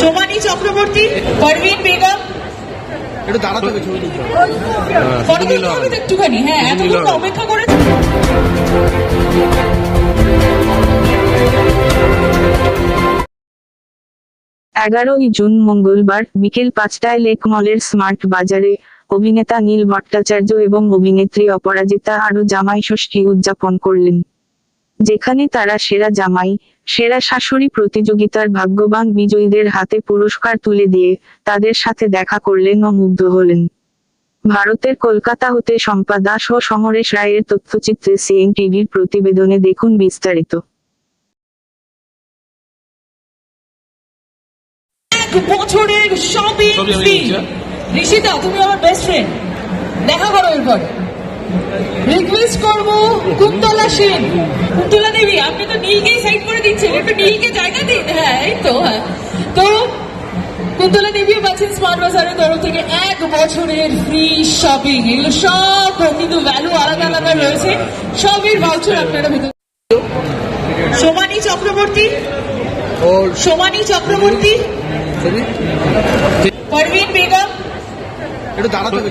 সোমানি চক্রবর্তী পারভিন বেগম। একটু দাঁড়াতে হবে ছবি তুলতে হবে। একটুখানি হ্যাঁ এতক্ষণ অপেক্ষা করে এগারোই জুন মঙ্গলবার বিকেল পাঁচটায় লেক মলের স্মার্ট বাজারে অভিনেতা নীল ভট্টাচার্য এবং অভিনেত্রী অপরাজিতা আরও জামাই ষষ্ঠী উদযাপন করলেন। যেখানে তারা সেরা জামাই সেরা শাশুড়ি প্রতিযোগিতার ভাগ্যবান বিজয়ীদের হাতে পুরস্কার তুলে দিয়ে তাদের সাথে দেখা করলেন ও মুগ্ধ হলেন। ভারতের কলকাতা হতে শম্পা দাস ও সমরেশ রায়ের তথ্যচিত্রে সিএন টিভির প্রতিবেদনে দেখুন বিস্তারিত। বছরের শপিং? ঋষিতা তুমি আমার বেস্ট ফ্রেন্ড দেখা করো এরপর। রিকোয়েস্ট করব কুন্তলা সেন। কুন্তলা দেবী আপনি তো নীলকেই সাইড করে দিচ্ছেন একটু নীলকে জায়গা দিন হ্যাঁ এই তো হ্যাঁ। তো কুন্তলা দেবীও পাচ্ছেন স্মার্ট বাজারের তরফ থেকে এক বছরের ফ্রি শপিং এগুলো সব কিন্তু ভ্যালু আলাদা আলাদা রয়েছে। সবের ভাউচার আপনারা ভেতর সোমানি চক্রবর্তী? ও সোমানি চক্রবর্তী? ছবি পারভিন বেগম? একটু দাঁড়াতে হবে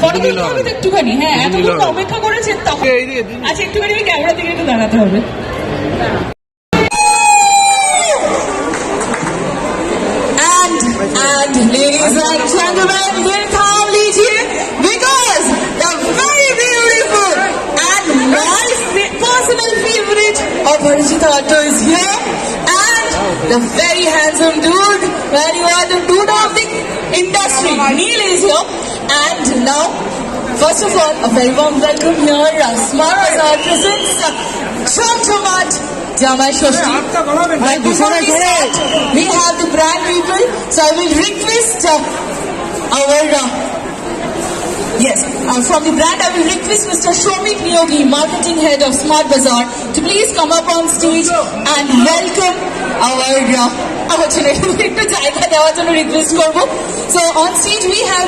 ছবি তুলতে হবে একটুখানি হ্যাঁ এতক্ষণ অপেক্ষা করেছেন তখন আচ্ছা একটুখানি ওই ক্যামেরা থেকে একটু দাঁড়াতে হবে And ladies and gentlemen, we're calmly here because the very beautiful and nice personal favorite of Harishita Atto is here and the very handsome dude, very handsome dude of the Neil is here and now First of all, a very warm welcome here. Smart Bazaar presents Chom Chomat Jamai Shoshti. But before we start, we have the brand people. So I will request uh, our, uh, yes, uh, from the brand I will request Mr. Shomik Niyogi, Marketing Head of Smart Bazaar, to please come up on stage and welcome our, uh, আমার ছেলে একটু জায়গা দেওয়ার জন্য request করবো so on stage we have